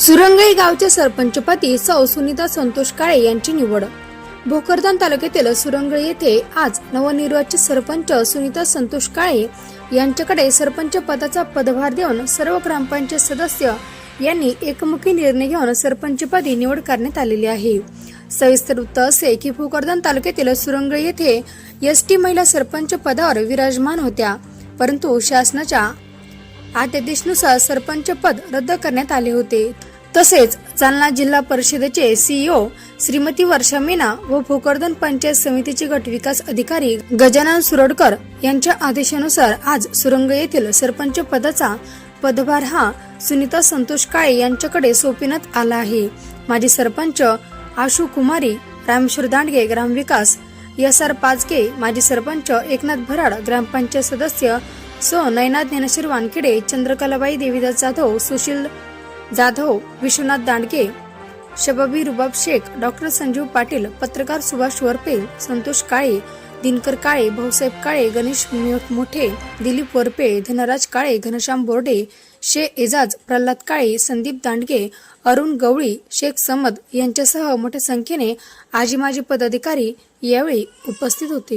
सुरंगई गावच्या सरपंचपदी सौ सुनीता संतोष काळे यांची निवड. भोकरदान तालुक्यातील सुरंगळी येथे आज नवनिर्वाचित सरपंच सुनीता संतोष काळे यांच्याकडे सरपंच पदाचा पदभार देऊन सर्व ग्रामपंचायत सदस्य यांनी एकमुखी निर्णय घेऊन सरपंचपदी निवड करण्यात आलेली आहे. सविस्तर वृत्त असे की भोकरदान तालुक्यातील सुरंगळी येथे एस टी महिला सरपंच पदावर विराजमान होत्या परंतु शासनाच्या आदेशानुसार सरपंच पद रद्द करण्यात आले होते. तसेच जालना जिल्हा परिषदेचे सीईओ श्रीमती वर्षा मीना व भोकरदन पंचायत समितीचे गट विकास अधिकारी गजानन सुरडकर यांच्या आदेशानुसार आज सुरंग येथील सरपंच पदाचा पदभार हा सुनीता संतोष काळे यांच्याकडे सोपविण्यात आला आहे. माजी सरपंच आशू कुमारी रामेश्वर दांडगे ग्रामविकास एस आर पाचगे माजी सरपंच एकनाथ भराड ग्रामपंचायत सदस्य सो नयना ज्ञानेश्वर वानखेडे चंद्रकलाबाई देवीदास जाधव सुशील जाधव विश्वनाथ दांडगे शबाबी रुबाब शेख डॉक्टर संजीव पाटील पत्रकार सुभाष वरपे संतोष काळे दिनकर काळे भाऊसाहेब काळे गणेश मोठे दिलीप वरपे धनराज काळे घनश्याम बोर्डे शे एजाज प्रल्हाद काळे संदीप दांडगे अरुण गवळी शेख समद यांच्यासह मोठ्या संख्येने आजी माजी पदाधिकारी यावेळी उपस्थित होते.